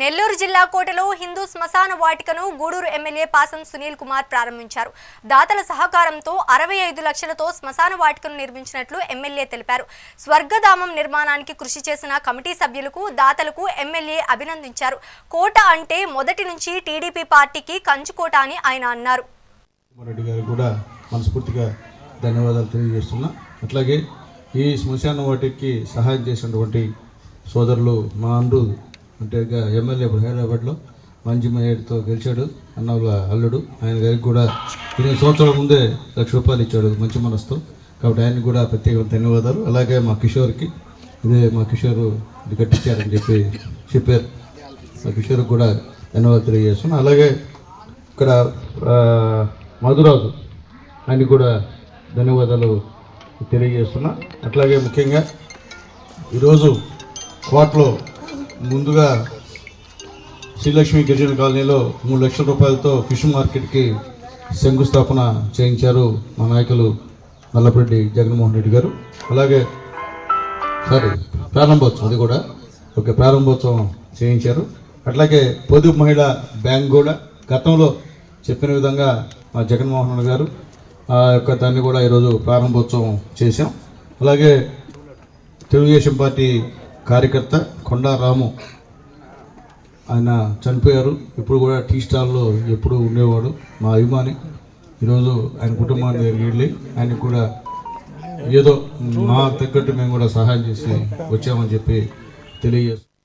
నెల్లూరు జిల్లా కోటలో హిందూ శ్మశాన వాటికను గూడూరు ఎమ్మెల్యే పాసం సునీల్ కుమార్ ప్రారంభించారు. దాతల సహకారంతో అరవై ఐదు లక్షలతో శ్మశాన వాటికను నిర్మించినట్లు ఎమ్మెల్యే తెలిపారు. స్వర్గధామం నిర్మాణానికి కృషి చేసిన కమిటీ సభ్యులకు దాతలకు ఎమ్మెల్యే అభినందించారు. కోట అంటే మొదటి నుంచి టీడీపీ పార్టీకి కంచుకోట అని ఆయన అన్నారు. కూడా మనస్ఫూర్తిగా ధన్యవాదాలు తెలియజేస్తున్నా. అట్లాగే ఈ శ్మశాన వాటికి సహాయం చేసినటువంటి సోదరులు మా అండు అంటే ఎమ్మెల్యే ఇప్పుడు హైదరాబాద్లో మంచి మేయర్తో గెలిచాడు అన్నవుల అల్లుడు. ఆయన గారికి కూడా ఇరవై సంవత్సరాల ముందే లక్ష రూపాయలు ఇచ్చాడు మంచి మనసుతో. కాబట్టి ఆయనకు కూడా ప్రత్యేక ధన్యవాదాలు. అలాగే మా కిషోర్కి ఇదే మా కిషోర్ ఇది కట్టించారని చెప్పి చెప్పారు. మా కిషోర్కి కూడా ధన్యవాదాలు తెలియజేస్తున్నాను. అలాగే ఇక్కడ మధురాజు ఆయనకి కూడా ధన్యవాదాలు తెలియజేస్తున్నా. అట్లాగే ముఖ్యంగా ఈరోజు కోట్లో ముందుగా శ్రీలక్ష్మి గిరిజన కాలనీలో మూడు లక్షల రూపాయలతో ఫిష్ మార్కెట్కి శంకుస్థాపన చేయించారు మా నాయకులు నల్లపరెడ్డి జగన్మోహన్ రెడ్డి గారు. అలాగే సారీ ప్రారంభోత్సవం అది కూడా. ఓకే ప్రారంభోత్సవం చేయించారు. అట్లాగే పొదుపు మహిళా బ్యాంక్ కూడా గతంలో చెప్పిన విధంగా మా జగన్మోహన్ రెడ్డి గారు ఆ యొక్క దాన్ని కూడా ఈరోజు ప్రారంభోత్సవం చేశాం. అలాగే తెలుగుదేశం పార్టీ కార్యకర్త కొండా రాము ఆయన చనిపోయారు. ఇప్పుడు కూడా టీ స్టాల్లో ఎప్పుడు ఉండేవాడు మా అభిమాని. ఈరోజు ఆయన కుటుంబాన్ని దగ్గరికి వెళ్ళి ఆయనకు కూడా ఏదో మా తగ్గట్టు మేము కూడా సహాయం చేసి వచ్చామని చెప్పి తెలియజేస్తాం